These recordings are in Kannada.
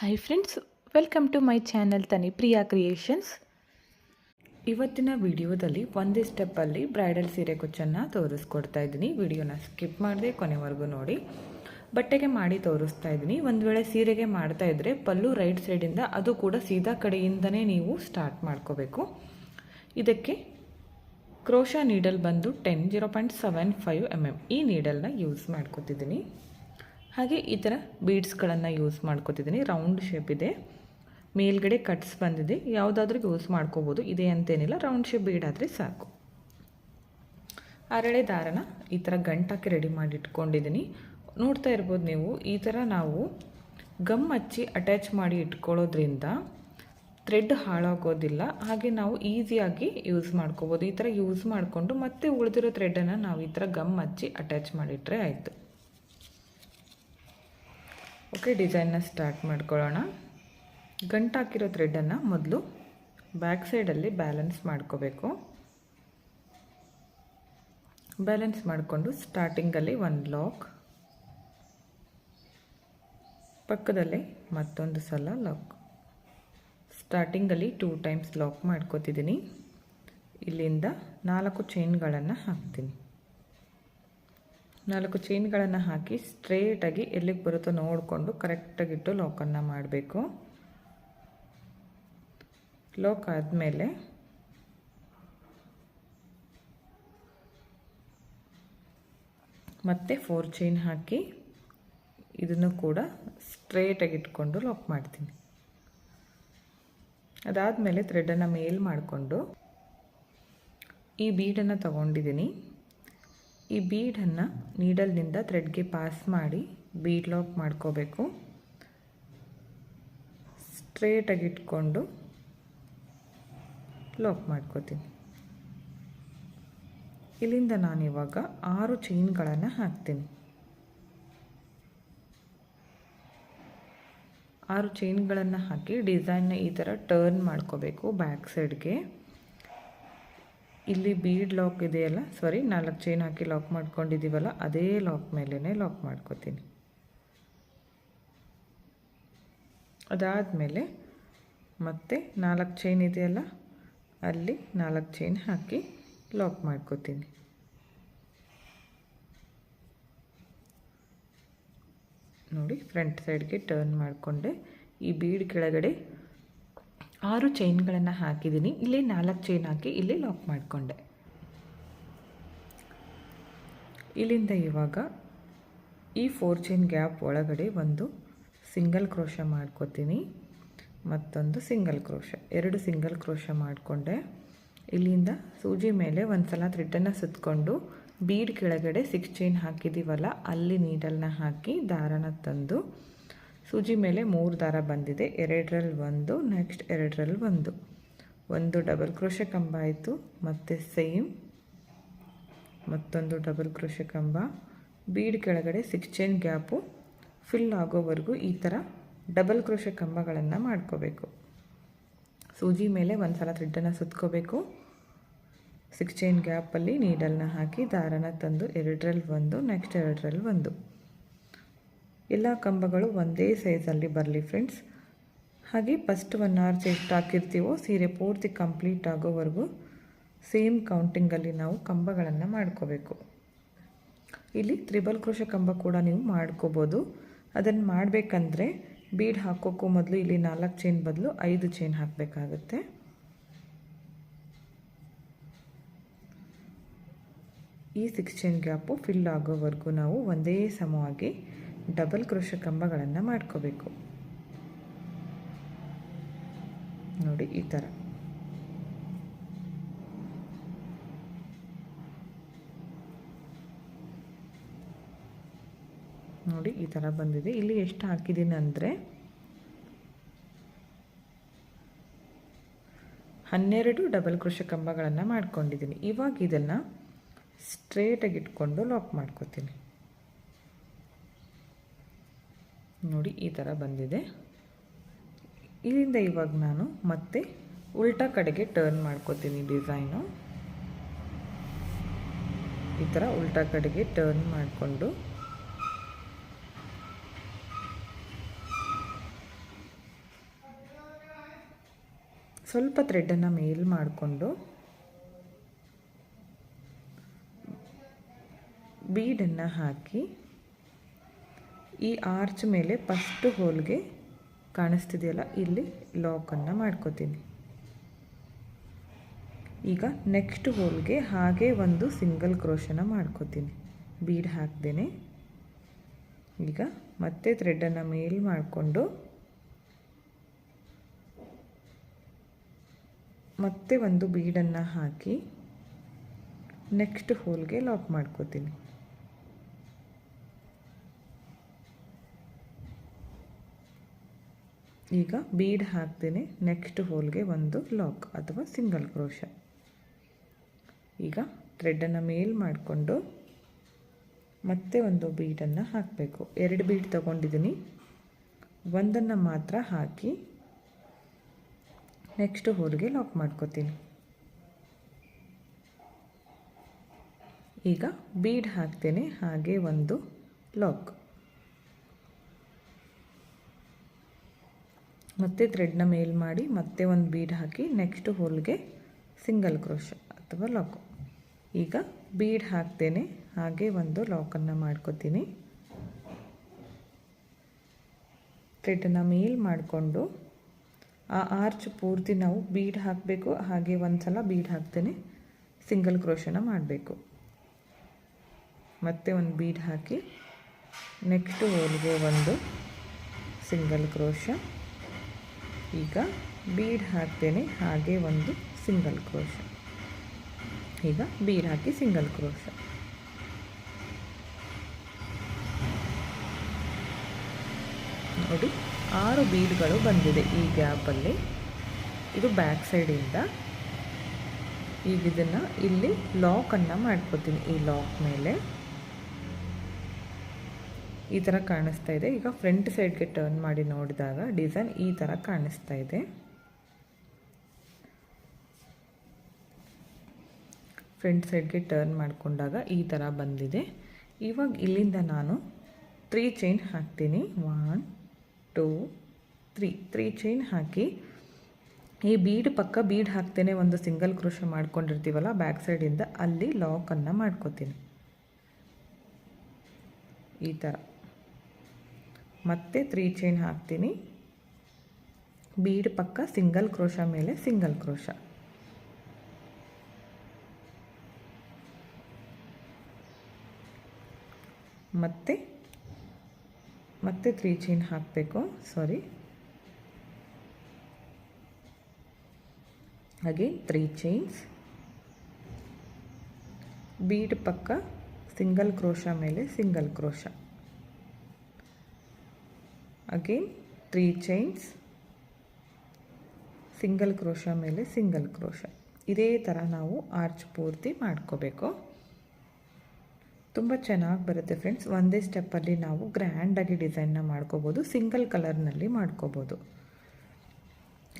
Hi friends welcome to my channel Tani Priya creations ಇವತ್ತಿನ ವಿಡಿಯೋದಲ್ಲಿ ಒಂದೇ ಸ್ಟೆಪ್ಪಲ್ಲಿ ಬ್ರೈಡಲ್ ಸೀರೆ ಕುಚ್ಚನ್ನು ತೋರಿಸ್ಕೊಡ್ತಾ ಇದ್ದೀನಿ. ವಿಡಿಯೋನ ಸ್ಕಿಪ್ ಮಾಡದೆ ಕೊನೆವರೆಗೂ ನೋಡಿ. ಬಟ್ಟೆಗೆ ಮಾಡಿ ತೋರಿಸ್ತಾ ಇದ್ದೀನಿ. ಒಂದು ವೇಳೆ ಸೀರೆಗೆ ಮಾಡ್ತಾ ಇದ್ದರೆ ಪಲ್ಲು ರೈಟ್ ಸೈಡಿಂದ ಅದು ಕೂಡ ಸೀದಾ ಕಡೆಯಿಂದನೇ ನೀವು ಸ್ಟಾರ್ಟ್ ಮಾಡ್ಕೋಬೇಕು. ಇದಕ್ಕೆ ಕ್ರೋಶಾ ನೀಡಲ್ ಬಂದು ten zero point seven five M M ಈ ನೀಡಲ್ನ ಯೂಸ್ ಮಾಡ್ಕೊತಿದ್ದೀನಿ. ಹಾಗೆ ಈ ಥರ ಬೀಡ್ಸ್ಗಳನ್ನು ಯೂಸ್ ಮಾಡ್ಕೋತಿದ್ದೀನಿ ರೌಂಡ್ ಶೇಪ್ ಇದೆ. ಮೇಲ್ಗಡೆ ಕಟ್ಸ್ ಬಂದಿದೆ. ಯಾವುದಾದ್ರೂ ಯೂಸ್ ಮಾಡ್ಕೋಬೋದು. ಇದೆ ಅಂತೇನಿಲ್ಲ. ರೌಂಡ್ ಶೇಪ್ ಬೀಡ್ ಆದರೆ ಸಾಕು. ಅರಳೆ ದಾರನ ಈ ಥರ ಗಂಟಾಕಿ ರೆಡಿ ಮಾಡಿ ಇಟ್ಕೊಂಡಿದ್ದೀನಿ ನೋಡ್ತಾ ಇರ್ಬೋದು ನೀವು, ಈ ಥರ ನಾವು ಗಮ್ ಹಚ್ಚಿ ಅಟ್ಯಾಚ್ ಮಾಡಿ ಇಟ್ಕೊಳ್ಳೋದ್ರಿಂದ ಥ್ರೆಡ್ ಹಾಳಾಗೋದಿಲ್ಲ. ಹಾಗೆ ನಾವು ಈಸಿಯಾಗಿ ಯೂಸ್ ಮಾಡ್ಕೋಬೋದು. ಈ ಥರ ಯೂಸ್ ಮಾಡಿಕೊಂಡು ಮತ್ತೆ ಉಳಿದಿರೋ ಥ್ರೆಡನ್ನು ನಾವು ಈ ಥರ ಗಮ್ ಹಚ್ಚಿ ಅಟ್ಯಾಚ್ ಮಾಡಿಟ್ರೆ ಆಯಿತು. ಓಕೆ ಡಿಸೈನ್ನ ಸ್ಟಾರ್ಟ್ ಮಾಡ್ಕೊಳ್ಳೋಣ. ಗಂಟು ಹಾಕಿರೋ ಥ್ರೆಡನ್ನು ಮೊದಲು ಬ್ಯಾಕ್ ಸೈಡಲ್ಲಿ ಬ್ಯಾಲೆನ್ಸ್ ಮಾಡ್ಕೋಬೇಕು. ಬ್ಯಾಲೆನ್ಸ್ ಮಾಡಿಕೊಂಡು ಸ್ಟಾರ್ಟಿಂಗಲ್ಲಿ ಒಂದು ಲಾಕ್ ಪಕ್ಕದಲ್ಲೇ ಮತ್ತೊಂದು ಸಲ ಲಾಕ್ ಸ್ಟಾರ್ಟಿಂಗಲ್ಲಿ ಟೂ ಟೈಮ್ಸ್ ಲಾಕ್ ಮಾಡ್ಕೋತಿದ್ದೀನಿ. ಇಲ್ಲಿಂದ ನಾಲ್ಕು ಚೈನ್ಗಳನ್ನು ಹಾಕ್ತೀನಿ. ನಾಲ್ಕು ಚೈನ್ಗಳನ್ನು ಹಾಕಿ ಸ್ಟ್ರೇಟಾಗಿ ಎಲ್ಲಿಗೆ ಬರುತ್ತೋ ನೋಡಿಕೊಂಡು ಕರೆಕ್ಟಾಗಿಟ್ಟು ಲಾಕನ್ನು ಮಾಡಬೇಕು. ಲಾಕ್ ಆದಮೇಲೆ ಮತ್ತೆ ಫೋರ್ ಚೈನ್ ಹಾಕಿ ಇದನ್ನು ಕೂಡ ಸ್ಟ್ರೇಟಾಗಿ ಇಟ್ಕೊಂಡು ಲಾಕ್ ಮಾಡ್ತೀನಿ. ಅದಾದಮೇಲೆ ಥ್ರೆಡನ್ನು ಮೇಲ್ ಮಾಡಿಕೊಂಡು ಈ ಬೀಡನ್ನು ತಗೊಂಡಿದ್ದೀನಿ. ಈ ಬೀಡನ್ನು ನೀಡಲ್ನಿಂದ ಥ್ರೆಡ್ಗೆ ಪಾಸ್ ಮಾಡಿ ಬೀಡ್ ಲಾಕ್ ಮಾಡ್ಕೋಬೇಕು. ಸ್ಟ್ರೇಟಾಗಿ ಇಟ್ಕೊಂಡು ಲಾಕ್ ಮಾಡ್ಕೋತೀನಿ. ಇಲ್ಲಿಂದ ನಾನಿವಾಗ ಆರು ಚೈನ್ಗಳನ್ನು ಹಾಕ್ತೀನಿ. ಆರು ಚೈನ್ಗಳನ್ನು ಹಾಕಿ ಡಿಸೈನ್ನ ಈ ಥರ ಟರ್ನ್ ಮಾಡ್ಕೋಬೇಕು ಬ್ಯಾಕ್ ಸೈಡ್ಗೆ. ಇಲ್ಲಿ ಬೀಡ್ ಲಾಕ್ ಇದೆಯಲ್ಲ? ಸಾರಿ ನಾಲ್ಕು ಚೈನ್ ಹಾಕಿ ಲಾಕ್ ಮಾಡ್ಕೊಂಡಿದ್ದೀವಲ್ಲ, ಅದೇ ಲಾಕ್ ಮೇಲೇ ಲಾಕ್ ಮಾಡ್ಕೋತೀನಿ. ಅದಾದಮೇಲೆ ಮತ್ತೆ ನಾಲ್ಕು ಚೈನ್ ಇದೆಯಲ್ಲ, ಅಲ್ಲಿ ನಾಲ್ಕು ಚೈನ್ ಹಾಕಿ ಲಾಕ್ ಮಾಡ್ಕೋತೀನಿ. ನೋಡಿ ಫ್ರಂಟ್ ಸೈಡ್ಗೆ ಟರ್ನ್ ಮಾಡಿಕೊಂಡೆ. ಈ ಬೀಡ್ ಕೆಳಗಡೆ ಆರು ಚೈನ್ಗಳನ್ನು ಹಾಕಿದ್ದೀನಿ. ಇಲ್ಲಿ ನಾಲ್ಕು ಚೈನ್ ಹಾಕಿ ಇಲ್ಲಿ ಲಾಕ್ ಮಾಡಿಕೊಂಡೆ. ಇಲ್ಲಿಂದ ಇವಾಗ ಈ ಫೋರ್ ಚೈನ್ ಗ್ಯಾಪ್ ಒಳಗಡೆ ಒಂದು ಸಿಂಗಲ್ ಕ್ರೋಶ ಮಾಡ್ಕೋತೀನಿ. ಮತ್ತೊಂದು ಸಿಂಗಲ್ ಕ್ರೋಶ ಎರಡು ಸಿಂಗಲ್ ಕ್ರೋಶ ಮಾಡಿಕೊಂಡೆ. ಇಲ್ಲಿಂದ ಸೂಜಿ ಮೇಲೆ ಒಂದು ಸಲ ಥ್ರೆಡ್ಡನ್ನು ಸುತ್ತಕೊಂಡು ಬೀಡ್ ಕೆಳಗಡೆ ಸಿಕ್ಸ್ ಚೈನ್ ಹಾಕಿದ್ದೀವಲ್ಲ ಅಲ್ಲಿ ನೀಡಲ್ನ ಹಾಕಿ ದಾರನ ತಂದು ಸೂಜಿ ಮೇಲೆ ಮೂರು ದಾರ ಬಂದಿದೆ. ಎರಡರಲ್ಲಿ ಒಂದು, ನೆಕ್ಸ್ಟ್ ಎರಡರಲ್ಲಿ ಒಂದು. ಒಂದು ಡಬಲ್ ಕ್ರೋಶೆ ಕಂಬ ಆಯಿತು. ಮತ್ತು ಸೇಮ್. ಮತ್ತೊಂದು ಡಬಲ್ ಕ್ರೋಶೆ ಕಂಬ. ಬೀಡ್ ಕೆಳಗಡೆ ಸಿಕ್ಸ್ ಚೈನ್ ಗ್ಯಾಪು. ಫಿಲ್ ಆಗೋವರೆಗೂ ಈ ಥರ ಡಬಲ್ ಕ್ರೋಶೆ ಕಂಬಗಳನ್ನು ಮಾಡ್ಕೋಬೇಕು. ಸೂಜಿ ಮೇಲೆ ಒಂದು ಸಲ ಥ್ರೆಡ್ಡನ್ನು ಸುತ್ಕೋಬೇಕು. ಸಿಕ್ಸ್ ಚೈನ್ ಗ್ಯಾಪಲ್ಲಿ ನೀಡಲ್ನ ಹಾಕಿ ದಾರನ ತಂದು ಎರಡರಲ್ಲಿ ಒಂದು, ನೆಕ್ಸ್ಟ್ ಎರಡರಲ್ಲಿ ಒಂದು. ಎಲ್ಲ ಕಂಬಗಳು ಒಂದೇ ಸೈಜಲ್ಲಿ ಬರಲಿ ಫ್ರೆಂಡ್ಸ್ ಹಾಗೆ ಫಸ್ಟ್ ಒನ್ ಅವರ್ಸ್ ಎಷ್ಟು ಹಾಕಿರ್ತೀವೋ, ಸೀರೆ ಪೂರ್ತಿ ಕಂಪ್ಲೀಟ್ ಆಗೋವರೆಗೂ ಸೇಮ್ ಕೌಂಟಿಂಗಲ್ಲಿ ನಾವು ಕಂಬಗಳನ್ನು ಮಾಡ್ಕೋಬೇಕು. ಇಲ್ಲಿ ತ್ರಿಬಲ್ ಕ್ರೋಶ ಕಂಬ ಕೂಡ ನೀವು ಮಾಡ್ಕೋಬೋದು. ಅದನ್ನು ಮಾಡಬೇಕಂದ್ರೆ ಬೀಡ್ ಹಾಕೋಕ್ಕೂ ಮೊದಲು ಇಲ್ಲಿ ನಾಲ್ಕು ಚೈನ್ ಬದಲು ಐದು ಚೈನ್ ಹಾಕಬೇಕಾಗುತ್ತೆ. ಈ ಸಿಕ್ಸ್ ಚೈನ್ ಗ್ಯಾಪು ಫಿಲ್ ಆಗೋವರೆಗೂ ನಾವು ಒಂದೇ ಸಮವಾಗಿ ಡಬಲ್ ಕ್ರೋಶ ಕಂಬಗಳನ್ನು ಮಾಡ್ಕೋಬೇಕು. ನೋಡಿ ಈ ಥರ ನೋಡಿ ಈ ಥರ ಬಂದಿದೆ. ಇಲ್ಲಿ ಎಷ್ಟು ಹಾಕಿದ್ದೀನಿ ಅಂದರೆ ಹನ್ನೆರಡು ಡಬಲ್ ಕೃಷಿ ಕಂಬಗಳನ್ನು ಮಾಡ್ಕೊಂಡಿದ್ದೀನಿ. ಇವಾಗ ಇದನ್ನು ಸ್ಟ್ರೇಟಾಗಿ ಇಟ್ಕೊಂಡು ಲಾಕ್ ಮಾಡ್ಕೋತೀನಿ. ನೋಡಿ ಈ ಥರ ಬಂದಿದೆ. ಇಲ್ಲಿಂದ ಇವಾಗ ನಾನು ಮತ್ತೆ ಉಲ್ಟಾ ಕಡೆಗೆ ಟರ್ನ್ ಮಾಡ್ಕೋತೀನಿ ಡಿಸೈನು ಈ ಥರ ಉಲ್ಟಾ ಕಡೆಗೆ ಟರ್ನ್ ಮಾಡಿಕೊಂಡು. ಸ್ವಲ್ಪ ಥ್ರೆಡನ್ನು ಮೇಲ್ ಮಾಡಿಕೊಂಡು. ಬೀಡನ್ನು ಹಾಕಿ. ಈ ಆರ್ಚ್ ಮೇಲೆ ಫಸ್ಟ್ ಹೋಲ್ಗೆ ಕಾಣಿಸ್ತಿದೆಯಲ್ಲ, ಇಲ್ಲಿ ಲಾಕನ್ನು ಮಾಡ್ಕೋತೀನಿ. ಈಗ ನೆಕ್ಸ್ಟ್ ಹೋಲ್ಗೆ ಹಾಗೆ ಒಂದು ಸಿಂಗಲ್ ಕ್ರೋಶನ ಮಾಡ್ಕೋತೀನಿ. ಬೀಡ್ ಹಾಕ್ದೇನೆ. ಈಗ ಮತ್ತೆ ಥ್ರೆಡನ್ನು ಮೇಲ್ ಮಾಡಿಕೊಂಡು ಮತ್ತೆ ಒಂದು ಬೀಡನ್ನು ಹಾಕಿ ನೆಕ್ಸ್ಟ್ ಹೋಲ್ಗೆ ಲಾಕ್ ಮಾಡ್ಕೋತೀನಿ. ಈಗ ಬೀಡ್ ಹಾಕ್ತೀನಿ. ನೆಕ್ಸ್ಟ್ ಹೋಲ್ಗೆ ಒಂದು ಲಾಕ್ ಅಥವಾ ಸಿಂಗಲ್ ಕ್ರೋಶ ಈಗ ಥ್ರೆಡನ್ನು ಮೇಲ್ ಮಾಡಿಕೊಂಡು ಮತ್ತೆ ಒಂದು ಬೀಡನ್ನು ಹಾಕಬೇಕು. ಎರಡು ಬೀಡ್ ತಗೊಂಡಿದ್ದೀನಿ ಒಂದನ್ನು ಮಾತ್ರ ಹಾಕಿ ನೆಕ್ಸ್ಟ್ ಹೋಲ್ಗೆ ಲಾಕ್ ಮಾಡ್ಕೋತೀನಿ. ಈಗ ಬೀಡ್ ಹಾಕ್ತೇನೆ. ಹಾಗೆ ಒಂದು ಲಾಕ್ ಮತ್ತೆ ಥ್ರೆಡ್ನ ಮೇಲ್ ಮಾಡಿ ಮತ್ತೆ ಒಂದು ಬೀಡ್ ಹಾಕಿ ನೆಕ್ಸ್ಟ್ ಹೋಲ್ಗೆ ಸಿಂಗಲ್ ಕ್ರೋಶ ಅಥವಾ ಲಾಕ್ ಈಗ ಬೀಡ್ ಹಾಕ್ತೇನೆ, ಹಾಗೆ ಒಂದು ಲಾಕನ್ನು ಮಾಡ್ಕೋತೀನಿ. ಥ್ರೆಡ್ನ ಮೇಲ್ ಮಾಡಿಕೊಂಡು ಆ ಆರ್ಚ್ ಪೂರ್ತಿ ನಾವು ಬೀಡ್ ಹಾಕಬೇಕು, ಹಾಗೆ ಒಂದು ಸಲ ಬೀಡ್ ಹಾಕ್ತೇನೆ ಸಿಂಗಲ್ ಕ್ರೋಶನ ಮಾಡಬೇಕು. ಮತ್ತೆ ಒಂದು ಬೀಡ್ ಹಾಕಿ ನೆಕ್ಸ್ಟ್ ಹೋಲ್ಗೆ ಒಂದು ಸಿಂಗಲ್ ಕ್ರೋಶ ಈಗ ಬೀಡ್ ಹಾಕ್ತೇನೆ, ಹಾಗೆ ಒಂದು ಸಿಂಗಲ್ ಕ್ರೋಶ ಈಗ ಬೀಡ್ ಹಾಕಿ ಸಿಂಗಲ್ ಕ್ರೋಶ ನೋಡಿ, ಆರು ಬೀಡ್ಗಳು ಬಂದಿದೆ ಈ ಗ್ಯಾಪಲ್ಲಿ ಇದು ಬ್ಯಾಕ್ ಸೈಡಿಂದ ಈಗ ಇದನ್ನು ಇಲ್ಲಿ ಲಾಕನ್ನು ಮಾಡ್ಕೋತೀನಿ ಈ ಲಾಕ್ ಮೇಲೆ. ಈ ಥರ ಕಾಣಿಸ್ತಾ ಇದೆ. ಈಗ ಫ್ರಂಟ್ ಸೈಡ್ಗೆ ಟರ್ನ್ ಮಾಡಿ ನೋಡಿದಾಗ ಡಿಸೈನ್ ಈ ಥರ ಕಾಣಿಸ್ತಾ ಇದೆ. ಫ್ರಂಟ್ ಸೈಡ್ಗೆ ಟರ್ನ್ ಮಾಡಿಕೊಂಡಾಗ ಈ ಥರ ಬಂದಿದೆ. ಇವಾಗ ಇಲ್ಲಿಂದ ನಾನು ತ್ರೀ ಚೈನ್ ಹಾಕ್ತೀನಿ. One two three three chain ಹಾಕಿ ಈ ಬೀಡ್ ಪಕ್ಕ ಬೀಡ್ ಹಾಕ್ತೇನೆ ಒಂದು ಸಿಂಗಲ್ ಕ್ರೋಶ ಮಾಡ್ಕೊಂಡಿರ್ತೀವಲ್ಲ ಬ್ಯಾಕ್ ಸೈಡಿಂದ ಅಲ್ಲಿ ಲಾಕನ್ನು ಮಾಡ್ಕೋತೀನಿ. ಈ ಥರ ಮತ್ತೆ ತ್ರೀ ಚೈನ್ ಹಾಕ್ತೀನಿ. ಬೀಡ್ ಪಕ್ಕ ಸಿಂಗಲ್ ಕ್ರೋಶ ಮೇಲೆ ಸಿಂಗಲ್ ಕ್ರೋಶ. ಮತ್ತೆ ಮತ್ತೆ ತ್ರೀ ಚೈನ್ ಹಾಕಬೇಕು. ಸಾರಿ ಹಾಗೆ ತ್ರೀ ಚೈನ್ಸ್ ಬೀಡ್ ಪಕ್ಕ ಸಿಂಗಲ್ ಕ್ರೋಶ ಮೇಲೆ single crochet. Again three chains single crochet ಮೇಲೆ ಸಿಂಗಲ್ ಕ್ರೋಶ ಇದೇ ಥರ ನಾವು ಆರ್ಚ್ ಪೂರ್ತಿ ಮಾಡ್ಕೋಬೇಕು. ತುಂಬ ಚೆನ್ನಾಗಿ ಬರುತ್ತೆ ಫ್ರೆಂಡ್ಸ್ ಒಂದೇ ಸ್ಟೆಪ್ಪಲ್ಲಿ ನಾವು ಗ್ರ್ಯಾಂಡಾಗಿ ಡಿಸೈನ್ನ ಮಾಡ್ಕೋಬೋದು. ಸಿಂಗಲ್ ಕಲರ್ನಲ್ಲಿ ಮಾಡ್ಕೋಬೋದು.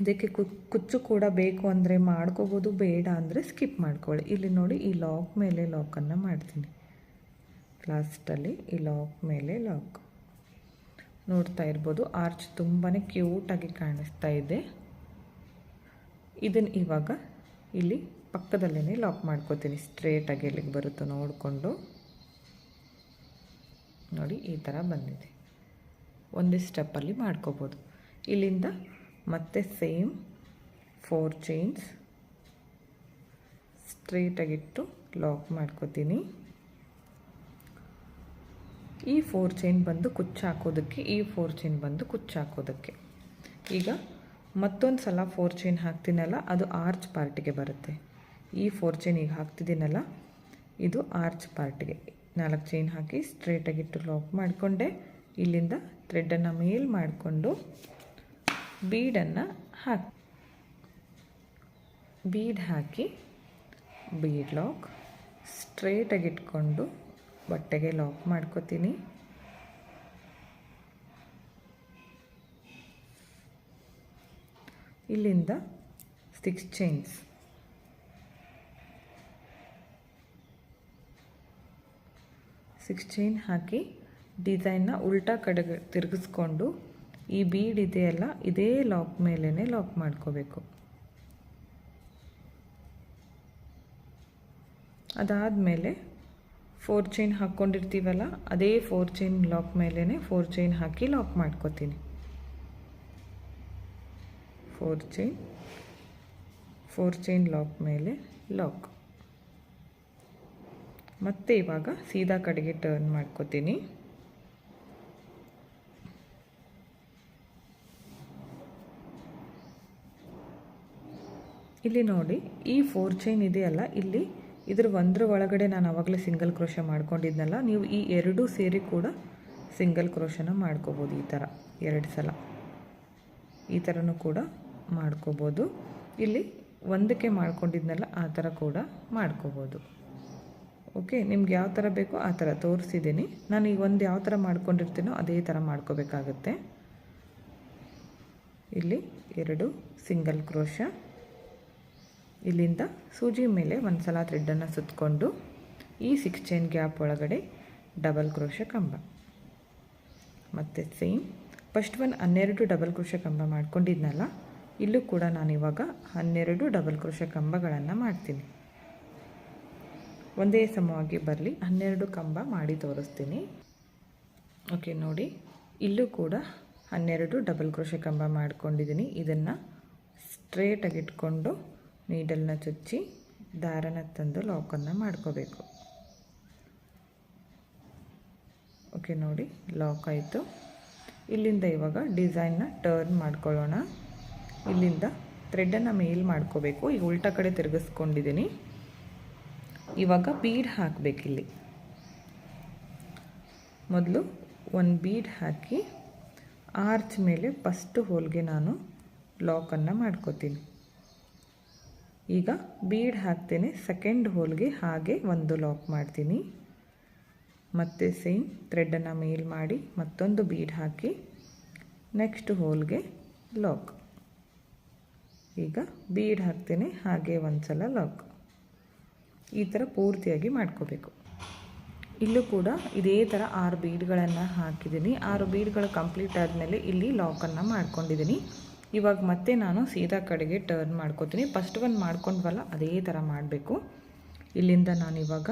ಇದಕ್ಕೆ ಕುಚ್ಚು ಕೂಡ ಬೇಕು ಅಂದರೆ ಮಾಡ್ಕೋಬೋದು, ಬೇಡ ಅಂದರೆ ಸ್ಕಿಪ್ ಮಾಡ್ಕೊಳ್ಳಿ. ಇಲ್ಲಿ ನೋಡಿ ಈ ಲಾಕ್ ಮೇಲೆ ಲಾಕನ್ನು ಮಾಡ್ತೀನಿ. ಲಾಸ್ಟಲ್ಲಿ ಈ ಲಾಕ್ ಮೇಲೆ ಲಾಕ್ ನೋಡ್ತಾ ಇರ್ಬೋದು. ಆರ್ಚ್ ತುಂಬಾ ಕ್ಯೂಟಾಗಿ ಕಾಣಿಸ್ತಾ ಇದೆ. ಇದನ್ನು ಇವಾಗ ಇಲ್ಲಿ ಪಕ್ಕದಲ್ಲೇ ಲಾಕ್ ಮಾಡ್ಕೋತೀನಿ. ಸ್ಟ್ರೇಟಾಗಿ ಎಲ್ಲಿಗೆ ಬರುತ್ತೋ ನೋಡಿಕೊಂಡು. ನೋಡಿ, ಈ ಥರ ಬಂದಿದೆ. ಒಂದೇ ಸ್ಟೆಪ್ಪಲ್ಲಿ ಮಾಡ್ಕೋಬೋದು. ಇಲ್ಲಿಂದ ಮತ್ತೆ ಸೇಮ್ ಫೋರ್ ಚೈನ್ಸ್ ಸ್ಟ್ರೇಟಾಗಿಟ್ಟು ಲಾಕ್ ಮಾಡ್ಕೋತೀನಿ. ಈ ಫೋರ್ ಚೈನ್ ಬಂದು ಕುಚ್ಚಾಕೋದಕ್ಕೆ, ಈ ಫೋರ್ ಚೈನ್ ಬಂದು ಕುಚ್ಚಾಕೋದಕ್ಕೆ. ಈಗ ಮತ್ತೊಂದು ಸಲ ಫೋರ್ ಚೈನ್ ಹಾಕ್ತೀನಲ್ಲ, ಅದು ಆರ್ಚ್ ಪಾರ್ಟಿಗೆ ಬರುತ್ತೆ. ಈ ಫೋರ್ ಚೈನ್ ಈಗ ಹಾಕ್ತಿದ್ದೀನಲ್ಲ, ಇದು ಆರ್ಚ್ ಪಾರ್ಟಿಗೆ ನಾಲ್ಕು ಚೈನ್ ಹಾಕಿ ಸ್ಟ್ರೇಟಾಗಿಟ್ಟು ಲಾಕ್ ಮಾಡಿಕೊಂಡೆ. ಇಲ್ಲಿಂದ ಥ್ರೆಡ್ಡನ್ನು ಮೇಲ್ ಮಾಡಿಕೊಂಡು ಬೀಡನ್ನು ಹಾಕಿ ಬೀಡ್ ಹಾಕಿ ಬೀಡ್ ಲಾಕ್ ಸ್ಟ್ರೇಟಾಗಿಟ್ಕೊಂಡು ಬಟ್ಟೆಗೆ ಲಾಕ್ ಮಾಡ್ಕೋತೀನಿ. ಇಲ್ಲಿಂದ ಸಿಕ್ಸ್ ಚೈನ್ಸ್ ಸಿಕ್ಸ್ ಚೈನ್ ಹಾಕಿ ಡಿಸೈನ್ನ ಉಲ್ಟಾ ಕಡೆಗೆ ತಿರುಗಿಸ್ಕೊಂಡು ಈ ಬೀಡ್ ಇದೆಯಲ್ಲ, ಇದೇ ಲಾಕ್ ಮೇಲೇ ಲಾಕ್ ಮಾಡ್ಕೋಬೇಕು. ಅದಾದಮೇಲೆ ಫೋರ್ ಚೈನ್ ಹಾಕ್ಕೊಂಡಿರ್ತೀವಲ್ಲ, ಅದೇ ಫೋರ್ ಚೈನ್ ಲಾಕ್ ಮೇಲೇ ಫೋರ್ ಚೈನ್ ಹಾಕಿ ಲಾಕ್ ಮಾಡ್ಕೋತೀನಿ. Four chain four chain lock ಮೇಲೆ ಲಾಕ್ ಮತ್ತೆ ಇವಾಗ ಸೀದಾ ಕಡೆಗೆ ಟರ್ನ್ ಮಾಡ್ಕೋತೀನಿ. ಇಲ್ಲಿ ನೋಡಿ, ಈ ಫೋರ್ ಚೈನ್ ಇದೆಯಲ್ಲ, ಇಲ್ಲಿ ಇದ್ರ ಒಂದ್ರ ಒಳಗಡೆ ನಾನು ಆವಾಗಲೇ ಸಿಂಗಲ್ ಕ್ರೋಶ ಮಾಡ್ಕೊಂಡಿದ್ನಲ್ಲ, ನೀವು ಈ ಎರಡೂ ಸೇರಿ ಕೂಡ ಸಿಂಗಲ್ ಕ್ರೋಶನ ಮಾಡ್ಕೋಬೋದು ಈ ಥರ ಎರಡು ಸಲ. ಈ ಥರನೂ ಕೂಡ ಮಾಡ್ಕೋಬೋದು. ಇಲ್ಲಿ ಒಂದಕ್ಕೆ ಮಾಡ್ಕೊಂಡಿದ್ನಲ್ಲ, ಆ ಥರ ಕೂಡ ಮಾಡ್ಕೋಬೋದು. ಓಕೆ ನಿಮ್ಗೆ ಯಾವ ಥರ ಬೇಕೋ ಆ ಥರ ತೋರಿಸಿದ್ದೀನಿ ನಾನು ಈಗ ಒಂದು ಯಾವ ಥರ ಮಾಡ್ಕೊಂಡಿರ್ತೀನೋ ಅದೇ ಥರ ಮಾಡ್ಕೋಬೇಕಾಗತ್ತೆ. ಇಲ್ಲಿ ಎರಡು ಸಿಂಗಲ್ ಕ್ರೋಶ ಇಲ್ಲಿಂದ ಸೂಜಿ ಮೇಲೆ ಒಂದು ಸಲ ಥ್ರೆಡ್ಡನ್ನು ಸುತ್ತಕೊಂಡು ಈ ಸಿಕ್ಸ್ ಚೈನ್ ಗ್ಯಾಪ್ ಒಳಗಡೆ ಡಬಲ್ ಕ್ರೋಶ ಕಂಬ. ಮತ್ತು ಸೇಮ್ ಫಸ್ಟ್ ಒನ್ ಹನ್ನೆರಡು ಡಬಲ್ ಕ್ರೋಶ ಕಂಬ ಮಾಡ್ಕೊಂಡಿದ್ನಲ್ಲ, ಇಲ್ಲೂ ಕೂಡ ನಾನು ಇವಾಗ ಹನ್ನೆರಡು ಡಬಲ್ ಕ್ರೋಶ ಕಂಬಗಳನ್ನು ಮಾಡ್ತೀನಿ. ಒಂದೇ ಸಮವಾಗಿ ಬರಲಿ, ಹನ್ನೆರಡು ಕಂಬ ಮಾಡಿ ತೋರಿಸ್ತೀನಿ. ಓಕೆ ನೋಡಿ, ಇಲ್ಲೂ ಕೂಡ ಹನ್ನೆರಡು ಡಬಲ್ ಕ್ರೋಶ ಕಂಬ ಮಾಡ್ಕೊಂಡಿದ್ದೀನಿ. ಇದನ್ನು ಸ್ಟ್ರೇಟಾಗಿ ಇಟ್ಕೊಂಡು ನೀಡಲ್ನ ಚುಚ್ಚಿ ದಾರನ ತಂದು ಲಾಕನ್ನು ಮಾಡ್ಕೋಬೇಕು. ಓಕೆ ನೋಡಿ ಲಾಕ್ ಆಯಿತು. ಇಲ್ಲಿಂದ ಇವಾಗ ಡಿಸೈನ್ನ ಟರ್ನ್ ಮಾಡ್ಕೊಳ್ಳೋಣ. ಇಲ್ಲಿಂದ ಥ್ರೆಡ್ಡನ್ನು ಮೇಲ್ ಮಾಡ್ಕೋಬೇಕು. ಈಗ ಉಲ್ಟಾ ಕಡೆ ತಿರುಗಿಸ್ಕೊಂಡಿದ್ದೀನಿ ಇವಾಗ ಬೀಡ್ ಹಾಕಬೇಕಿಲ್ಲಿ. ಮೊದಲು ಒಂದು ಬೀಡ್ ಹಾಕಿ ಆರ್ಚ್ ಮೇಲೆ ಫಸ್ಟ್ ಹೋಲ್ಗೆ ನಾನು ಲಾಕನ್ನು ಮಾಡ್ಕೋತೀನಿ. ಈಗ ಬೀಡ್ ಹಾಕ್ತೇನೆ ಸೆಕೆಂಡ್ ಹೋಲ್ಗೆ ಹಾಗೆ ಒಂದು ಲಾಕ್ ಮಾಡ್ತೀನಿ. ಮತ್ತೆ ಸೇಮ್ ಥ್ರೆಡನ್ನು ಮೇಲ್ ಮಾಡಿ ಮತ್ತೊಂದು ಬೀಡ್ ಹಾಕಿ ನೆಕ್ಸ್ಟ್ ಹೋಲ್ಗೆ ಲಾಕ್ ಈಗ ಬೀಡ್ ಹಾಕ್ತೇನೆ ಹಾಗೆ ಒಂದು ಸಲ ಲಾಕ್ ಈ ಥರ ಪೂರ್ತಿಯಾಗಿ ಮಾಡ್ಕೋಬೇಕು. ಇಲ್ಲೂ ಕೂಡ ಇದೇ ಥರ ಆರು ಬೀಡ್ಗಳನ್ನು ಹಾಕಿದ್ದೀನಿ. ಆರು ಬೀಡ್ಗಳು ಕಂಪ್ಲೀಟ್ ಆದಮೇಲೆ ಇಲ್ಲಿ ಲಾಕನ್ನು ಮಾಡ್ಕೊಂಡಿದ್ದೀನಿ. ಇವಾಗ ಮತ್ತೆ ನಾನು ಸೀದಾ ಕಡೆಗೆ ಟರ್ನ್ ಮಾಡ್ಕೋತೀನಿ. ಫಸ್ಟ್ ಒಂದು ಮಾಡ್ಕೊಂಡ್ವಲ್ಲ, ಅದೇ ಥರ ಮಾಡಬೇಕು. ಇಲ್ಲಿಂದ ನಾನು ಇವಾಗ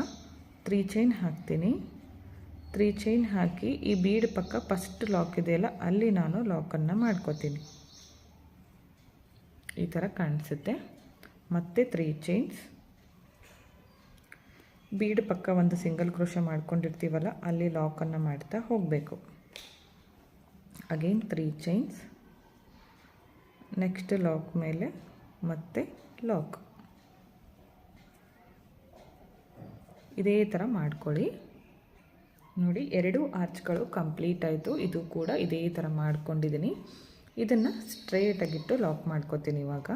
ತ್ರೀ ಚೈನ್ ಹಾಕ್ತೀನಿ. ತ್ರೀ ಚೈನ್ ಹಾಕಿ ಈ ಬೀಡ್ ಪಕ್ಕ ಫಸ್ಟ್ ಲಾಕ್ ಇದೆಯಲ್ಲ ಅಲ್ಲಿ ನಾನು ಲಾಕನ್ನು ಮಾಡ್ಕೋತೀನಿ. ಈ ಥರ ಕಾಣಿಸುತ್ತೆ. ಮತ್ತೆ ತ್ರೀ ಚೈನ್ಸ್ ಬೀಡ್ ಪಕ್ಕ ಒಂದು ಸಿಂಗಲ್ ಕ್ರೋಶ ಮಾಡ್ಕೊಂಡಿರ್ತೀವಲ್ಲ, ಅಲ್ಲಿ ಲಾಕನ್ನು ಮಾಡ್ತಾ ಹೋಗಬೇಕು. Again three chains next lock ಮೇಲೆ ಮತ್ತೆ ಲಾಕ್. ಇದೇ ಥರ ಮಾಡ್ಕೊಳ್ಳಿ. ನೋಡಿ, ಎರಡು ಆರ್ಚ್ಗಳು ಕಂಪ್ಲೀಟ್ ಆಯಿತು. ಇದು ಕೂಡ ಇದೇ ಥರ ಮಾಡ್ಕೊಂಡಿದ್ದೀನಿ. ಇದನ್ನು ಸ್ಟ್ರೇಟಾಗಿಟ್ಟು ಲಾಕ್ ಮಾಡ್ಕೋತೀನಿ ಇವಾಗ.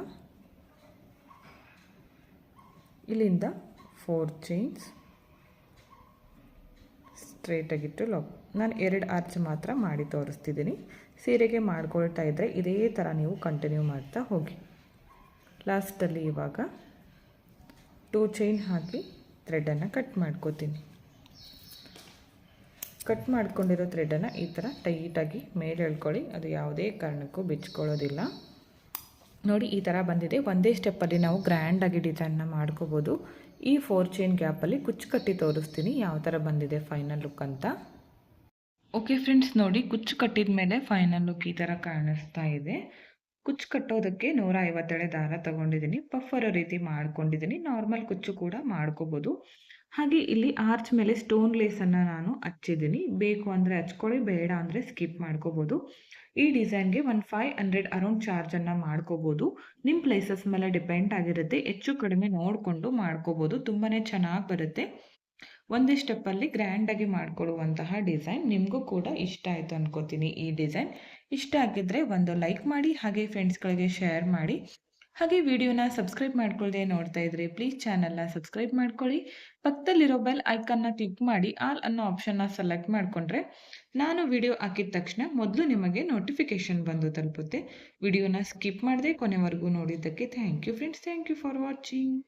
ಇಲ್ಲಿಂದ ಫೋರ್ ಚೈನ್ಸ್ ಸ್ಟ್ರೇಟಾಗಿಟ್ಟು ಲಾಕ್. ನಾನು ಎರಡು ಆರ್ಚ್ ಮಾತ್ರ ಮಾಡಿ ತೋರಿಸ್ತಿದ್ದೀನಿ. ಸೀರೆಗೆ ಮಾಡ್ಕೊಳ್ತಾ ಇದ್ದರೆ ಇದೇ ಥರ ನೀವು ಕಂಟಿನ್ಯೂ ಮಾಡ್ತಾ ಹೋಗಿ. ಲಾಸ್ಟಲ್ಲಿ ಇವಾಗ ಟೂ ಚೈನ್ ಹಾಕಿ ಥ್ರೆಡನ್ನು ಕಟ್ ಮಾಡ್ಕೋತೀನಿ. ಕಟ್ ಮಾಡ್ಕೊಂಡಿರೋ ಥ್ರೆಡನ್ನು ಈ ಥರ ಟೈಟಾಗಿ ಮೇಲೆ ಎಳ್ಕೊಳ್ಳಿ. ಅದು ಯಾವುದೇ ಕಾರಣಕ್ಕೂ ಬಿಚ್ಕೊಳ್ಳೋದಿಲ್ಲ. ನೋಡಿ, ಈ ಥರ ಬಂದಿದೆ. ಒಂದೇ ಸ್ಟೆಪ್ಪಲ್ಲಿ ನಾವು ಗ್ರ್ಯಾಂಡಾಗಿ ಡಿಸೈನ್ನ ಮಾಡ್ಕೋಬೋದು. ಈ ಫೋರ್ ಚೈನ್ ಗ್ಯಾಪಲ್ಲಿ ಕುಚ್ಚು ಕಟ್ಟಿ ತೋರಿಸ್ತೀನಿ. ಯಾವ ಥರ ಬಂದಿದೆ ಫೈನಲ್ ಲುಕ್ ಅಂತ. ಓಕೆ ಫ್ರೆಂಡ್ಸ್ ನೋಡಿ, ಕುಚ್ಚು ಕಟ್ಟಿದ ಮೇಲೆ ಫೈನಲ್ ಲುಕ್ ಈ ಥರ ಕಾಣಿಸ್ತಾ ಇದೆ. ಕುಚ್ಚು ಕಟ್ಟೋದಕ್ಕೆ ನೂರ ಐವತ್ತೇಳೆ ದಾರ ತಗೊಂಡಿದ್ದೀನಿ. ಪಫರ್ ರೀತಿ ಮಾಡ್ಕೊಂಡಿದ್ದೀನಿ. ನಾರ್ಮಲ್ ಕುಚ್ಚು ಕೂಡ ಮಾಡ್ಕೋಬೋದು. ಹಾಗೆ ಇಲ್ಲಿ ಆರ್ಚ್ ಮೇಲೆ ಸ್ಟೋನ್ ಲೇಸನ್ನು ನಾನು ಹಚ್ಚಿದ್ದೀನಿ. ಬೇಕು ಅಂದರೆ ಹಚ್ಕೊಳ್ಳಿ, ಬೇಡ ಅಂದರೆ ಸ್ಕಿಪ್ ಮಾಡ್ಕೋಬೋದು. ಈ ಡಿಸೈನ್ಗೆ ಒಂದು ಫೈವ್ ಹಂಡ್ರೆಡ್ ಅರೌಂಡ್ ಚಾರ್ಜನ್ನು ಮಾಡ್ಕೋಬೋದು. ನಿಮ್ಮ ಪ್ಲೇಸಸ್ ಮೇಲೆ ಡಿಪೆಂಡ್ ಆಗಿರುತ್ತೆ. ಹೆಚ್ಚು ಕಡಿಮೆ ನೋಡಿಕೊಂಡು ಮಾಡ್ಕೋಬೋದು. ತುಂಬಾ ಚೆನ್ನಾಗಿ ಬರುತ್ತೆ. ಒಂದೇ ಸ್ಟೆಪ್ಪಲ್ಲಿ ಗ್ರ್ಯಾಂಡಾಗಿ ಮಾಡಿಕೊಡುವಂತಹ ಡಿಸೈನ್ ನಿಮಗೂ ಕೂಡ ಇಷ್ಟ ಆಯಿತು ಅನ್ಕೋತೀನಿ ಈ ಡಿಸೈನ್ ಇಷ್ಟ ಆಗಿದ್ದರೆ ಒಂದು ಲೈಕ್ ಮಾಡಿ, ಹಾಗೆ ಫ್ರೆಂಡ್ಸ್ಗಳಿಗೆ ಶೇರ್ ಮಾಡಿ. ಹಾಗೆ ವಿಡಿಯೋನ ಸಬ್ಸ್ಕ್ರೈಬ್ ಮಾಡ್ಕೊಳ್ಳದೆ ನೋಡ್ತಾ ಇದ್ರೆ ಪ್ಲೀಸ್ ಚಾನಲ್ನ ಸಬ್ಸ್ಕ್ರೈಬ್ ಮಾಡ್ಕೊಳ್ಳಿ. ಪಕ್ಕದಲ್ಲಿರೋ ಬೆಲ್ ಐಕನ್ನ ಕ್ಲಿಕ್ ಮಾಡಿ ಆಲ್ ಅನ್ನೋ ಆಪ್ಷನ್ನ ಸೆಲೆಕ್ಟ್ ಮಾಡಿಕೊಂಡ್ರೆ ನಾನು ವಿಡಿಯೋ ಹಾಕಿದ ತಕ್ಷಣ ಮೊದಲು ನಿಮಗೆ ನೋಟಿಫಿಕೇಶನ್ ಬಂದು ತಲುಪುತ್ತೆ. ವಿಡಿಯೋನ ಸ್ಕಿಪ್ ಮಾಡದೆ ಕೊನೆವರೆಗೂ ನೋಡಿದ್ದಕ್ಕೆ thank you friends thank you for watching